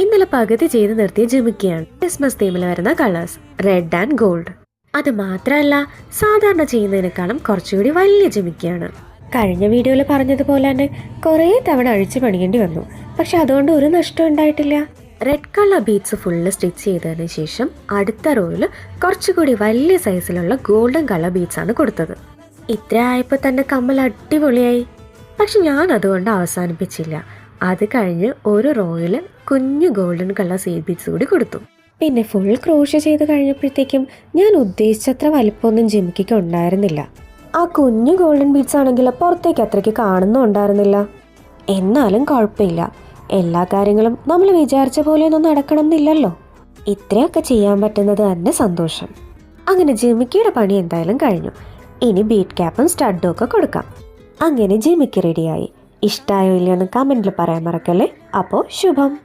ഇന്നലെ പകുതി ചെയ്ത് നിർത്തിയ ജിമിക്കിയാണ്. ക്രിസ്മസ് തീമിൽ വരുന്ന കളേഴ്സ് റെഡ് ആൻഡ് ഗോൾഡ് അത് മാത്രമല്ല സാധാരണ ചെയ്യുന്നതിനേക്കാളും കുറച്ചുകൂടി വലിയ ജിമിക്കിയാണ്. കഴിഞ്ഞ വീഡിയോയിൽ പറഞ്ഞതുപോലെ തന്നെ കുറേ തവണ അഴിച്ചു പണിയേണ്ടി വന്നു. പക്ഷെ അതുകൊണ്ട് ഒരു നഷ്ടം ഉണ്ടായിട്ടില്ല. Red colour beads full stitch ചെയ്തതിന് ശേഷം അടുത്ത റോയിൽ കുറച്ചുകൂടി വലിയ സൈസിലുള്ള ഗോൾഡൻ കളർ ബീഡ്സ് ആണ് കൊടുത്തത്. ഇത്ര ആയപ്പോൾ തന്നെ കമ്മൽ അടിപൊളിയായി. പക്ഷെ ഞാൻ അതുകൊണ്ട് അവസാനിപ്പിച്ചില്ല. അത് കഴിഞ്ഞ് ഒരു റോയിൽ കുഞ്ഞു ഗോൾഡൻ കളർ സീഡ് ബീഡ്സ് കൂടി കൊടുത്തു. പിന്നെ ഫുൾ ക്രോഷ് ചെയ്ത് കഴിഞ്ഞപ്പോഴത്തേക്കും ഞാൻ ഉദ്ദേശിച്ചത്ര വലിപ്പമൊന്നും ജിമിക്കൊക്കെ ഉണ്ടായിരുന്നില്ല. ആ കുഞ്ഞു ഗോൾഡൻ ബീഡ്സ് ആണെങ്കിൽ പുറത്തേക്ക് അത്രയ്ക്ക് കാണുന്നുണ്ടായിരുന്നില്ല എന്നാലും കുഴപ്പമില്ല. എല്ലാ കാര്യങ്ങളും നമ്മൾ വിചാരിച്ച പോലെ ഒന്നും നടക്കണം എന്നില്ലല്ലോ ഇത്രയൊക്കെ ചെയ്യാൻ പറ്റുന്നത് തന്നെ സന്തോഷം. അങ്ങനെ ജിമിക്കിയുടെ പണി എന്തായാലും കഴിഞ്ഞു. ഇനി ബീറ്റ് ക്യാപ്പും സ്റ്റഡും ഒക്കെ കൊടുക്കാം. അങ്ങനെ ജിമിക്ക് റെഡിയായി ഇഷ്ടമായോ ഇല്ലയോ എന്ന് കമന്റിൽ പറയാൻ മറക്കല്ലേ? അപ്പോൾ ശുഭം.